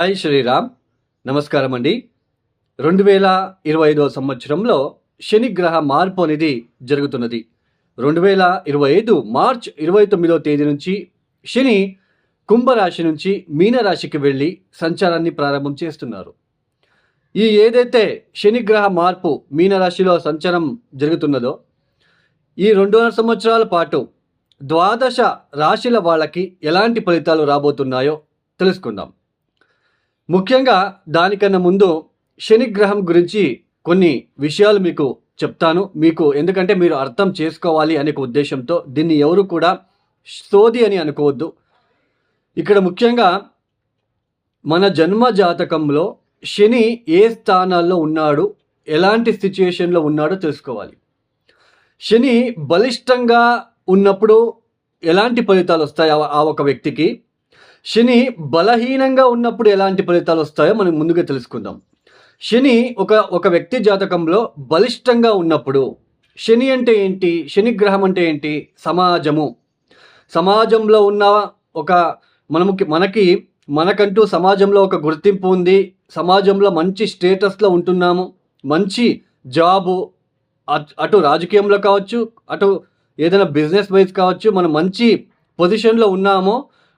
High Sriram. నమస్కారం అండి రెండు వేల ఇరవై ఐదవ సంవత్సరంలో శనిగ్రహ మార్పు అనేది జరుగుతున్నది. రెండు వేల ఇరవై ఐదు మార్చ్ ఇరవై తొమ్మిదవ తేదీ నుంచి శని కుంభరాశి నుంచి మీనరాశికి వెళ్ళి సంచారాన్ని ప్రారంభం చేస్తున్నారు. ఈ ఏదైతే శనిగ్రహ మార్పు మీనరాశిలో సంచారం జరుగుతున్నదో ఈ రెండున్నర సంవత్సరాల పాటు ద్వాదశ రాశిల వాళ్ళకి ఎలాంటి ఫలితాలు రాబోతున్నాయో తెలుసుకుందాం. ముఖ్యంగా దానికన్నా ముందు శని గ్రహం గురించి కొన్ని విషయాలు మీకు చెప్తాను. మీకు ఎందుకంటే మీరు అర్థం చేసుకోవాలి అనే ఒక ఉద్దేశంతో దీన్ని ఎవరు కూడా సోది అని అనుకోవద్దు. ఇక్కడ ముఖ్యంగా మన జన్మ జాతకంలో శని ఏ స్థానాల్లో ఉన్నాడు ఎలాంటి సిచ్యుయేషన్లో ఉన్నాడో తెలుసుకోవాలి. శని బలిష్టంగా ఉన్నప్పుడు ఎలాంటి ఫలితాలు వస్తాయి ఆ ఒక వ్యక్తికి? శని బలహీనంగా ఉన్నప్పుడు ఎలాంటి ఫలితాలు వస్తాయో మనం ముందుగా తెలుసుకుందాం. శని ఒక ఒక వ్యక్తి జాతకంలో బలిష్టంగా ఉన్నప్పుడు శని అంటే ఏంటి? శని గ్రహం అంటే ఏంటి? సమాజము. సమాజంలో ఉన్న ఒక మనముకి మనకి మనకంటూ సమాజంలో ఒక గుర్తింపు ఉంది. సమాజంలో మంచి స్టేటస్లో ఉంటున్నాము. మంచి జాబు అట్- అటు రాజకీయంలో కావచ్చు అటు ఏదైనా బిజినెస్ వైజ్ కావచ్చు మనం మంచి పొజిషన్లో ఉన్నామో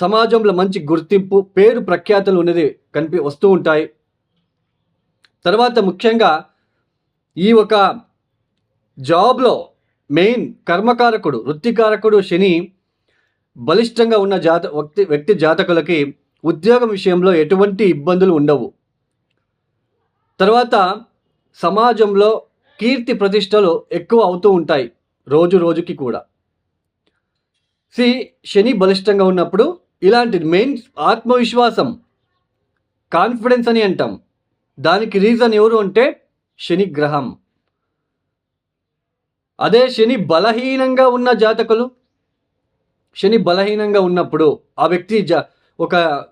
సమాజంలో మంచి గుర్తింపు పేరు ప్రఖ్యాతులు ఉన్నది కనిపి వస్తూ ఉంటాయి. తర్వాత ముఖ్యంగా ఈ ఒక జాబ్లో మెయిన్ కర్మకారకుడు వృత్తికారకుడు శని బలిష్టంగా ఉన్న జాత వ్యక్తి వ్యక్తి జాతకులకి ఉద్యోగం విషయంలో ఎటువంటి ఇబ్బందులు ఉండవు. తర్వాత సమాజంలో కీర్తి ప్రతిష్టలు ఎక్కువ అవుతూ ఉంటాయి రోజు రోజుకి కూడా. సి శని బలిష్టంగా ఉన్నప్పుడు ఇలాంటి మెయిన్ ఆత్మవిశ్వాసం కాన్ఫిడెన్స్ అని అంటాం. దానికి రీజన్ ఎవరు అంటే శని గ్రహం. అదే శని బలహీనంగా ఉన్న జాతకులు శని బలహీనంగా ఉన్నప్పుడు ఆ వ్యక్తి జ ఒక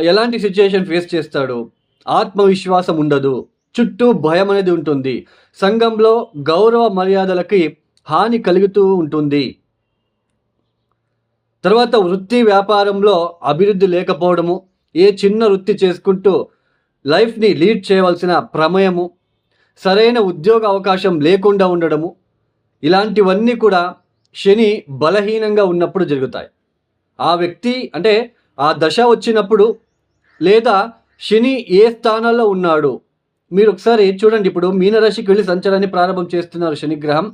ఎలాంటి సిచ్యుయేషన్ ఫేస్ చేస్తాడు? ఆత్మవిశ్వాసం ఉండదు. చుట్టూ భయం అనేది ఉంటుంది. సంఘంలో గౌరవ మర్యాదలకి హాని కలుగుతూ ఉంటుంది. తర్వాత వృత్తి వ్యాపారంలో అభివృద్ధి లేకపోవడము ఏ చిన్న వృత్తి చేసుకుంటూ లైఫ్ని లీడ్ చేయవలసిన ప్రమేయము సరైన ఉద్యోగ అవకాశం లేకుండా ఉండడము ఇలాంటివన్నీ కూడా శని బలహీనంగా ఉన్నప్పుడు జరుగుతాయి. ఆ వ్యక్తి అంటే ఆ దశ వచ్చినప్పుడు లేదా శని ఏ స్థానాల్లో ఉన్నాడు మీరు ఒకసారి చూడండి. ఇప్పుడు మీనరాశికి వెళ్ళి సంచారాన్ని ప్రారంభం చేస్తున్నారు శనిగ్రహం.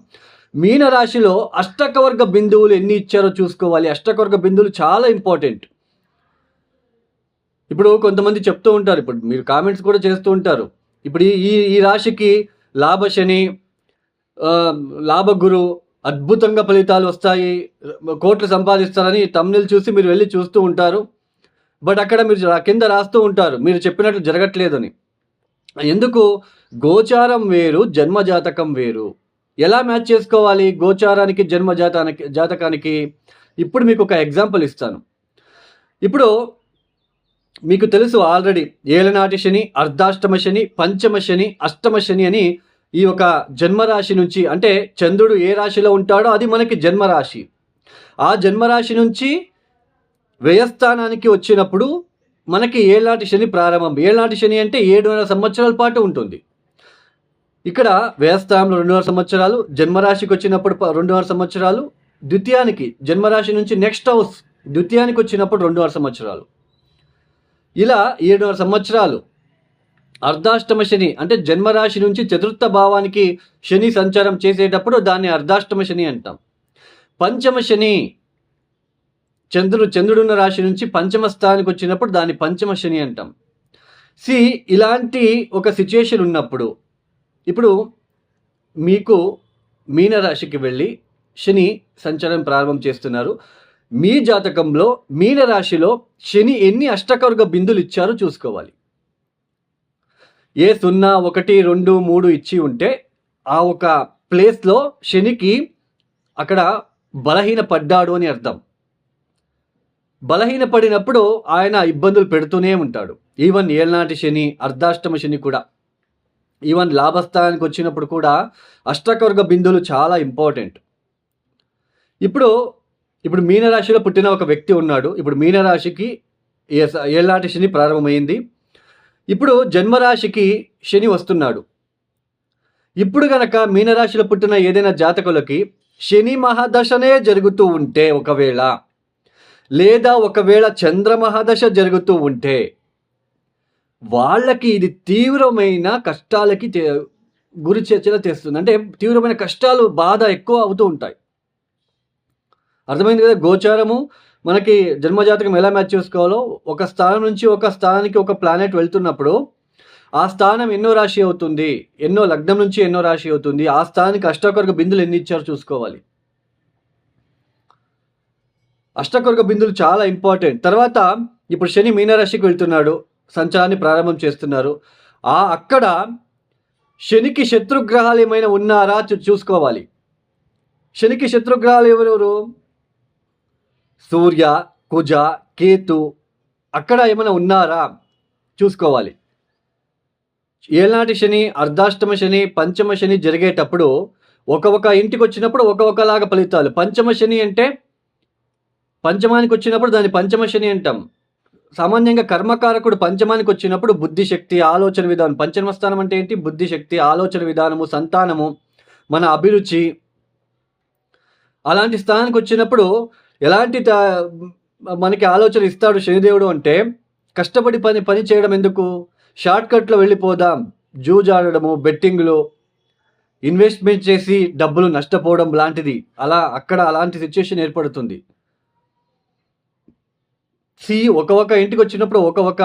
మీనరాశిలో అష్టకవర్గ బిందువులు ఎన్ని ఇచ్చారో చూసుకోవాలి. అష్టకవర్గ బిందువులు చాలా ఇంపార్టెంట్ ఇప్పుడు కొంతమంది చెప్తూ ఉంటారు. ఇప్పుడు మీరు కామెంట్స్ కూడా చేస్తూ ఉంటారు. ఇప్పుడు ఈ ఈ- రాశికి లాభశని లాభ లాభగురు అద్భుతంగా ఫలితాలు వస్తాయి. కోట్లు సంపాదిస్తారని తమ్ముళ్ళు చూసి మీరు వెళ్ళి చూస్తూ ఉంటారు. బట్ అక్కడ మీరు కింద రాస్తూ ఉంటారు. మీరు చెప్పినట్లు జరగట్లేదని. ఎందుకు? గోచారం వేరు జన్మ జాతకం వేరు. ఎలా మ్యాచ్ చేసుకోవాలి గోచారానికి జన్మ జాతానికి జాతకానికి? ఇప్పుడు మీకు ఒక ఎగ్జాంపుల్ ఇస్తాను. ఇప్పుడు మీకు తెలుసు ఆల్రెడీ ఏలనాటి శని అర్ధాష్టమ శని పంచమ శని అష్టమ శని అని ఈ ఒక జన్మరాశి నుంచి అంటే చంద్రుడు ఏ రాశిలో ఉంటాడో అది మనకి జన్మరాశి. ఆ జన్మరాశి నుంచి వ్యయస్థానానికి వచ్చినప్పుడు మనకి ఏలాంటి శని ప్రారంభం. ఏలాంటి శని అంటే ఏడున్నర సంవత్సరాల పాటు ఉంటుంది. ఇక్కడ వ్యయస్థానంలో రెండున్నర సంవత్సరాలు జన్మరాశికి వచ్చినప్పుడు రెండున్నర సంవత్సరాలు ద్వితీయానికి జన్మరాశి నుంచి నెక్స్ట్ హౌస్ ద్వితీయానికి వచ్చినప్పుడు రెండున్నర సంవత్సరాలు. ఇలా ఏడున్నర సంవత్సరాలు. అర్ధాష్టమ శని అంటే జన్మరాశి నుంచి చతుర్థ భావానికి శని సంచారం చేసేటప్పుడు దాన్ని అర్ధాష్టమ శని అంటాం. పంచమ శని చంద్రుడు చంద్రుడున్న రాశి నుంచి పంచమ స్థానానికి వచ్చినప్పుడు దాన్ని పంచమ శని అంటాం. సి ఇలాంటి ఒక సిచ్యుయేషన్ ఉన్నప్పుడు ఇప్పుడు మీకు మీనరాశికి వెళ్ళి శని సంచారం ప్రారంభం చేస్తున్నారు. మీ జాతకంలో మీనరాశిలో శని ఎన్ని అష్టకవర్గ బిందులు ఇచ్చారో చూసుకోవాలి. ఏ సున్నా ఒకటి రెండు మూడు ఇచ్చి ఉంటే ఆ ఒక ప్లేస్లో శనికి అక్కడ బలహీన పడ్డాడు అని అర్థం. బలహీన పడినప్పుడు ఆయన ఇబ్బందులు పెడుతూనే ఉంటాడు. ఈవెన్ ఏళ్ళనాటి శని అర్ధాష్టమ శని కూడా. ఈవెన్ లాభస్థానానికి వచ్చినప్పుడు కూడా అష్టకవర్గ బిందువులు చాలా ఇంపార్టెంట్ ఇప్పుడు ఇప్పుడు మీనరాశిలో పుట్టిన ఒక వ్యక్తి ఉన్నాడు. ఇప్పుడు మీనరాశికి ఏ- శని ప్రారంభమైంది. ఇప్పుడు జన్మరాశికి శని వస్తున్నాడు. ఇప్పుడు గనక మీనరాశిలో పుట్టిన ఏదైనా జాతకులకి శని మహాదశనే జరుగుతూ ఉంటే ఒకవేళ లేదా ఒకవేళ చంద్ర మహాదశ జరుగుతూ ఉంటే వాళ్ళకి ఇది తీవ్రమైన కష్టాలకి గురి చేర్చేలా చేస్తుంది. అంటే తీవ్రమైన కష్టాలు బాధ ఎక్కువ అవుతూ ఉంటాయి. అర్థమైంది కదా? గోచారము మనకి జన్మజాతకం ఎలా మ్యాచ్ చేసుకోవాలో? ఒక స్థానం నుంచి ఒక స్థానానికి ఒక ప్లానెట్ వెళ్తున్నప్పుడు ఆ స్థానం ఎన్నో రాశి అవుతుంది? ఎన్నో లగ్నం నుంచి ఎన్నో రాశి అవుతుంది? ఆ స్థానానికి అష్టకొరక బిందులు ఎన్ని ఇచ్చారో చూసుకోవాలి. అష్టకొరక బిందులు చాలా ఇంపార్టెంట్. తర్వాత ఇప్పుడు శని మీనరాశికి వెళ్తున్నాడు. సంచారాన్ని ప్రారంభం చేస్తున్నారు. ఆ అక్కడ శనికి శత్రుగ్రహాలు ఏమైనా ఉన్నారా చూ- చూసుకోవాలి. శనికి శత్రుగ్రహాలు ఎవరెవరు? సూర్య కుజ కేతు అక్కడ ఏమైనా ఉన్నారా? చూసుకోవాలి. ఏనాటి శని అర్ధాష్టమ శని పంచమ శని జరిగేటప్పుడు ఒక ఒక ఇంటికి వచ్చినప్పుడు ఒక ఒకలాగా ఫలితాలు. పంచమ శని అంటే పంచమానికి వచ్చినప్పుడు దాన్ని పంచమ శని అంటాం. సామాన్యంగా కర్మకారకుడు పంచమానికి వచ్చినప్పుడు బుద్ధి శక్తి ఆలోచన విధానం పంచమ స్థానం అంటే ఏంటి? బుద్ధి శక్తి ఆలోచన విధానము సంతానము మన అభిరుచి. అలాంటి స్థానానికి వచ్చినప్పుడు ఎలాంటి త- మనకి ఆలోచన ఇస్తాడు శనిదేవుడు అంటే కష్టపడి పని పని చేయడం ఎందుకు? షార్ట్కట్లో వెళ్ళిపోదాం జూజాడడము బెట్టింగ్లు ఇన్వెస్ట్మెంట్ చేసి డబ్బులు నష్టపోవడం లాంటిది. అలా అక్కడ అలాంటి సిచ్యుయేషన్ ఏర్పడుతుంది. సి ఒక ఒక ఇంటికి వచ్చినప్పుడు ఒక ఒక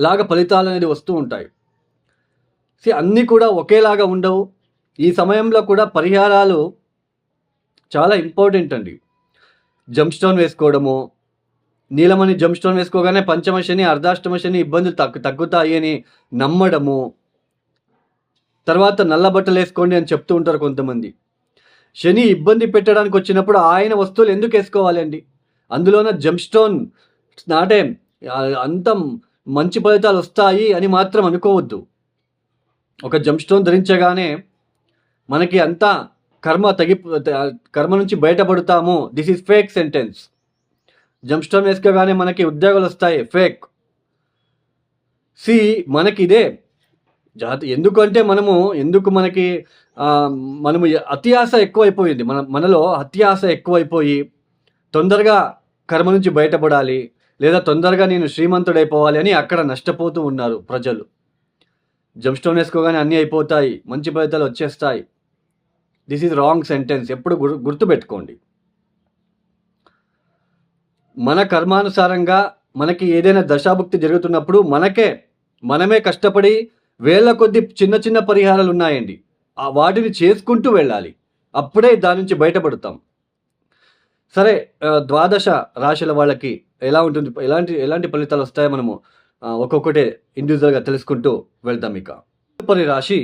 లాగా ఫలితాలు అనేది వస్తూ ఉంటాయి. సి అన్నీ కూడా ఒకేలాగా ఉండవు. ఈ సమయంలో కూడా పరిహారాలు చాలా ఇంపార్టెంట్ అండి. జంప్ స్టోన్ వేసుకోవడము నీలమణి జంప్ స్టోన్ వేసుకోగానే పంచమ శని అర్ధాష్టమ శని ఇబ్బందులు తగ్గు తగ్గుతాయి అని నమ్మడము. తర్వాత నల్ల బట్టలు వేసుకోండి అని చెప్తూ ఉంటారు కొంతమంది. శని ఇబ్బంది పెట్టడానికి వచ్చినప్పుడు ఆయన వస్తువులు ఎందుకు వేసుకోవాలి అండి అందులోన జంప్ స్టోన్ నాటే అంత మంచి ఫలితాలు వస్తాయి అని మాత్రం అనుకోవద్దు. ఒక జంప్ స్టోన్ ధరించగానే మనకి అంతా కర్మ తగి కర్మ నుంచి బయటపడతాము. దిస్ ఈజ్ ఫేక్ సెంటెన్స్ జంప్స్టోన్ వేసుకోగానే మనకి ఉద్యోగాలు వస్తాయి. ఫేక్ సి మనకి ఇదే. జాతి ఎందుకంటే మనము ఎందుకు మనకి మనము మనము ఆశ ఎక్కువైపోయింది. మన మనలో అత్యాశ ఎక్కువైపోయి తొందరగా కర్మ నుంచి బయటపడాలి లేదా తొందరగా నేను శ్రీమంతుడైపోవాలి అని అక్కడ నష్టపోతూ ఉన్నారు ప్రజలు. జంప్ స్టోన్ వేసుకోగానే అన్నీ అయిపోతాయి మంచి ఫలితాలు వచ్చేస్తాయి. దిస్ ఈజ్ రాంగ్ సెంటెన్స్ ఎప్పుడు గుర్ గుర్తుపెట్టుకోండి. మన కర్మానుసారంగా మనకి ఏదైనా దశాభుక్తి జరుగుతున్నప్పుడు మనకే మనమే కష్టపడి వేల కొద్ది చిన్న చిన్న పరిహారాలు ఉన్నాయండి వాటిని చేసుకుంటూ వెళ్ళాలి. అప్పుడే దాని నుంచి బయటపడతాం. సరే ద్వాదశ రాశుల వాళ్ళకి ఎలా ఉంటుంది? ఎలాంటి ఎలాంటి ఫలితాలు వస్తాయో మనము ఒక్కొక్కటే ఇండివిజువల్గా తెలుసుకుంటూ వెళ్దాం ఇక. తదుపరి రాశి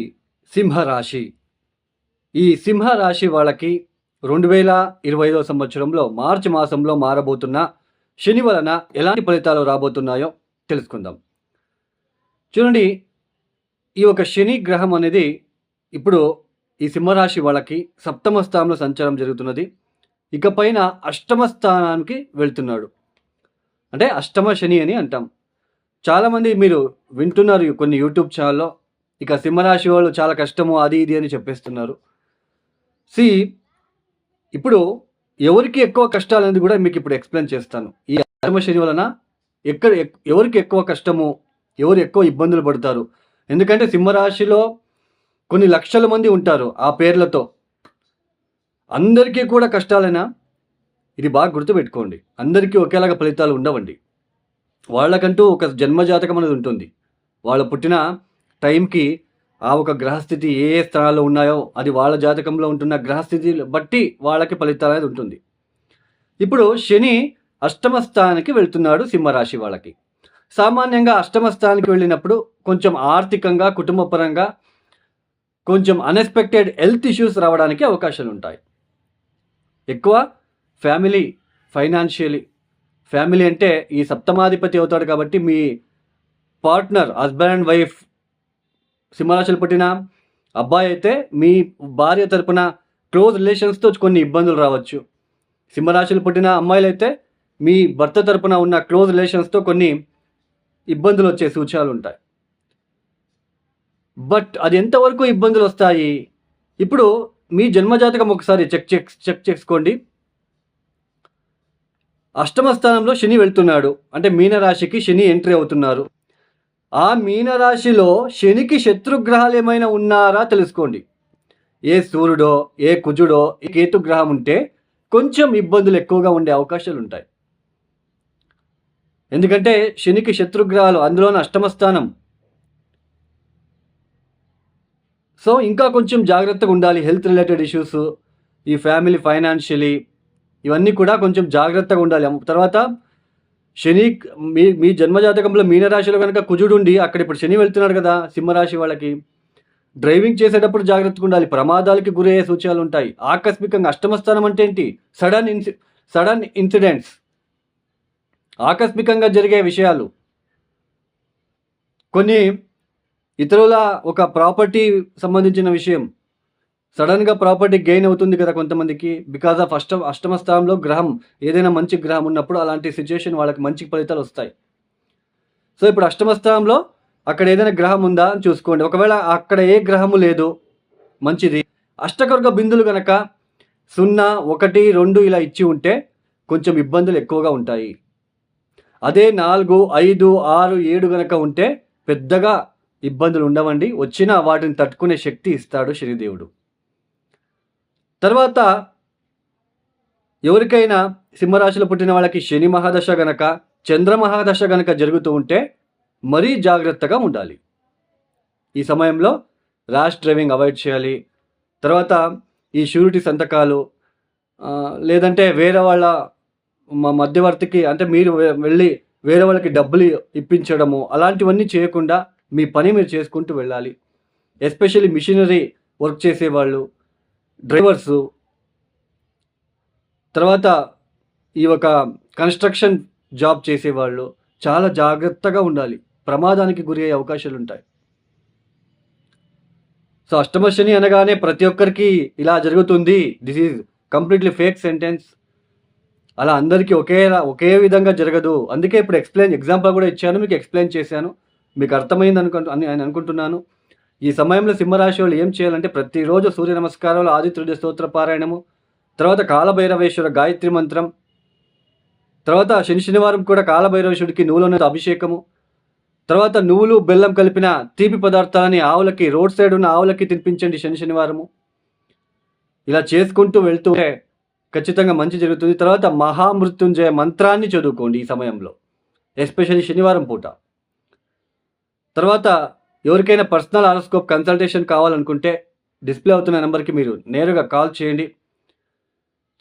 సింహరాశి ఈ సింహ రాశి వాళ్ళకి రెండు వేల ఇరవై ఐదవ సంవత్సరంలో మార్చి మాసంలో మారబోతున్న శని వలన ఎలాంటి ఫలితాలు రాబోతున్నాయో తెలుసుకుందాం. చూడండి ఈ ఒక శని గ్రహం అనేది ఇప్పుడు ఈ సింహరాశి వాళ్ళకి సప్తమ స్థానంలో సంచారం జరుగుతున్నది. ఇక పైన అష్టమ స్థానానికి వెళ్తున్నాడు. అంటే అష్టమ శని అని అంటాం. చాలామంది మీరు వింటున్నారు కొన్ని యూట్యూబ్ ఛానల్లో. ఇక సింహరాశి వాళ్ళు చాలా కష్టము అది ఇది అని చెప్పేస్తున్నారు. సి ఇప్పుడు ఎవరికి ఎక్కువ కష్టాలు అనేది కూడా మీకు ఇప్పుడు ఎక్స్ప్లెయిన్ చేస్తాను. ఈ అష్టమ శని వలన ఎక్కడ ఎక్- ఎవరికి ఎక్కువ కష్టము ఎవరు ఎక్కువ ఇబ్బందులు పడతారు. ఎందుకంటే సింహరాశిలో కొన్ని లక్షల మంది ఉంటారు ఆ పేర్లతో. అందరికీ కూడా కష్టాలైనా ఇది బాగా గుర్తుపెట్టుకోండి. అందరికీ ఒకేలాగా ఫలితాలు ఉండవండి. వాళ్ళకంటూ ఒక జన్మజాతకం అనేది ఉంటుంది. వాళ్ళు పుట్టిన టైంకి ఆ ఒక గ్రహస్థితి ఏ ఏ స్థానాల్లో ఉన్నాయో అది వాళ్ళ జాతకంలో ఉంటున్న గ్రహస్థితి బట్టి వాళ్ళకి ఫలితాలు అనేది ఉంటుంది. ఇప్పుడు శని అష్టమ స్థానానికి వెళ్తున్నాడు సింహరాశి వాళ్ళకి. సామాన్యంగా అష్టమ స్థానానికి వెళ్ళినప్పుడు కొంచెం ఆర్థికంగా కుటుంబపరంగా కొంచెం అన్ఎక్స్పెక్టెడ్ హెల్త్ ఇష్యూస్ రావడానికి అవకాశాలు ఉంటాయి ఎక్కువ ఫ్యామిలీ ఫైనాన్షియలీ. ఫ్యామిలీ అంటే ఈ సప్తమాధిపతి అవుతాడు కాబట్టి మీ పార్ట్నర్ హస్బెండ్ అండ్ వైఫ్ సింహరాశులు పుట్టిన అబ్బాయి అయితే మీ భార్య తరపున క్లోజ్ రిలేషన్స్తో కొన్ని ఇబ్బందులు రావచ్చు. సింహరాశులు పుట్టిన అమ్మాయిలు అయితే మీ భర్త తరపున ఉన్న క్లోజ్ రిలేషన్స్తో కొన్ని ఇబ్బందులు వచ్చే సూచనలు ఉంటాయి. బట్ అది ఎంతవరకు ఇబ్బందులు వస్తాయి? ఇప్పుడు మీ జన్మజాతకం ఒకసారి చెక్ చెక్ చెక్ చేసుకోండి. అష్టమ స్థానంలో శని వెళ్తున్నాడు. అంటే మీనరాశికి శని ఎంట్రీ అవుతున్నారు. ఆ మీనరాశిలో శనికి శత్రుగ్రహాలు ఏమైనా ఉన్నారా తెలుసుకోండి. ఏ సూర్యుడో ఏ కుజుడో ఏ కేతుగ్రహం ఉంటే కొంచెం ఇబ్బందులు ఎక్కువగా ఉండే అవకాశాలు ఉంటాయి. ఎందుకంటే శనికి శత్రుగ్రహాలు అందులోని అష్టమ స్థానం సో ఇంకా కొంచెం జాగ్రత్తగా ఉండాలి హెల్త్ రిలేటెడ్ ఇష్యూస్ ఈ ఫ్యామిలీ ఫైనాన్షియలీ ఇవన్నీ కూడా కొంచెం జాగ్రత్తగా ఉండాలి. తర్వాత శని మీ మీ జన్మజాతకంలో మీనరాశిలో కనుక కుజుడుండి అక్కడ ఇప్పుడు శని వెళ్తున్నాడు కదా సింహరాశి వాళ్ళకి డ్రైవింగ్ చేసేటప్పుడు జాగ్రత్తగా ఉండాలి. ప్రమాదాలకి గురయ్యే సూచనలు ఉంటాయి. ఆకస్మికంగా అష్టమస్థానం అంటే ఏంటి? సడన్ ఇన్సి సడన్ ఇన్సిడెంట్స్. ఆకస్మికంగా జరిగే విషయాలు. కొన్ని ఇతరుల ఒక ప్రాపర్టీ సంబంధించిన విషయం సడన్గా ప్రాపర్టీ గెయిన్ అవుతుంది కదా కొంతమందికి బికాజ్ ఆఫ్ అష్టమ అష్టమ స్థానంలో గ్రహం ఏదైనా మంచి గ్రహం ఉన్నప్పుడు అలాంటి సిచ్యుయేషన్ వాళ్ళకి మంచి ఫలితాలు వస్తాయి. సో ఇప్పుడు అష్టమ స్థానంలో అక్కడ ఏదైనా గ్రహం ఉందా అని చూసుకోండి. ఒకవేళ అక్కడ ఏ గ్రహము లేదు మంచిది. అష్టకర్గ బిందులు కనుక సున్నా ఒకటి రెండు ఇలా ఇచ్చి ఉంటే కొంచెం ఇబ్బందులు ఎక్కువగా ఉంటాయి. అదే నాలుగు ఐదు ఆరు ఏడు గనక ఉంటే పెద్దగా ఇబ్బందులు ఉండవండి. వచ్చినా వాటిని తట్టుకునే శక్తి ఇస్తాడు శనిదేవుడు. తర్వాత ఎవరికైనా సింహరాశిలో పుట్టిన వాళ్ళకి శని మహాదశ గనక చంద్ర మహాదశ గనక జరుగుతూ ఉంటే మరీ జాగ్రత్తగా ఉండాలి. ఈ సమయంలో ర్యాష్ డ్రైవింగ్ అవాయిడ్ చేయాలి. తర్వాత ఈ షూరిటీ సంతకాలు లేదంటే వేరే వాళ్ళ మ- మధ్యవర్తికి అంటే మీరు వెళ్ళి వేరే వాళ్ళకి డబ్బులు ఇప్పించడము అలాంటివన్నీ చేయకుండా మీ పని మీరు చేసుకుంటూ వెళ్ళాలి. ఎస్పెషల్లీ మిషనరీ వర్క్ చేసేవాళ్ళు డ్రైవర్సు. తర్వాత ఈ ఒక కన్స్ట్రక్షన్ జాబ్ చేసేవాళ్ళు చాలా జాగ్రత్తగా ఉండాలి. ప్రమాదానికి గురి అయ్యే అవకాశాలు ఉంటాయి. సో అష్టమ శని అనగానే ప్రతి ఒక్కరికి ఇలా జరుగుతుంది. This is completely fake sentence. అలా అందరికీ ఒకేలా ఒకే విధంగా జరగదు. అందుకే ఇప్పుడు ఎక్స్ప్లెయిన్ ఎగ్జాంపుల్ కూడా ఇచ్చాను మీకు ఎక్స్ప్లెయిన్ చేశాను. మీకు అర్థమైంది అనుకుంటు అని నేను అనుకుంటున్నాను. ఈ సమయంలో సింహరాశి వాళ్ళు ఏం చేయాలంటే ప్రతిరోజు సూర్య నమస్కారాలు ఆదిత్యుడి స్తోత్ర పారాయణము తర్వాత కాలభైరవేశ్వర గాయత్రి మంత్రం తర్వాత శని శనివారం కూడా కాలభైరవేశ్వరుడికి నువ్వులోనే అభిషేకము తర్వాత నువ్వులు బెల్లం కలిపిన తీపి పదార్థాలని ఆవులకి రోడ్ సైడ్ ఉన్న ఆవులకి తినిపించండి శని శనివారము. ఇలా చేసుకుంటూ వెళ్తుంటే ఖచ్చితంగా మంచి జరుగుతుంది. తర్వాత మహామృత్యుంజయ మంత్రాన్ని చదువుకోండి ఈ సమయంలో ఎస్పెషల్లీ శనివారం పూట. తర్వాత ఎవరికైనా పర్సనల్ ఆరోస్కోప్ కన్సల్టేషన్ కావాలనుకుంటే డిస్ప్లే అవుతున్న నెంబర్కి మీరు నేరుగా కాల్ చేయండి.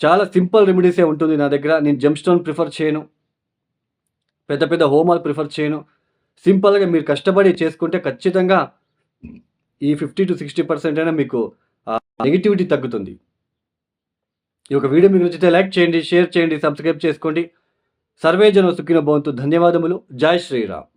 చాలా సింపుల్ రెమెడీసే ఉంటుంది నా దగ్గర. నేను జెమ్ స్టోన్ ప్రిఫర్ చేయను. పెద్ద పెద్ద హోమాలు ప్రిఫర్ చేయను. సింపుల్గా మీరు కష్టపడి చేసుకుంటే ఖచ్చితంగా ఈ ఫిఫ్టీ టు సిక్స్టీ పర్సెంట్ అయినా మీకు నెగిటివిటీ తగ్గుతుంది. ఈ ఒక వీడియో మీకు నచ్చితే లైక్ చేయండి షేర్ చేయండి సబ్స్క్రైబ్ చేసుకోండి. సర్వేజన సుఖిన భవంతు. ధన్యవాదములు. జై శ్రీరామ్.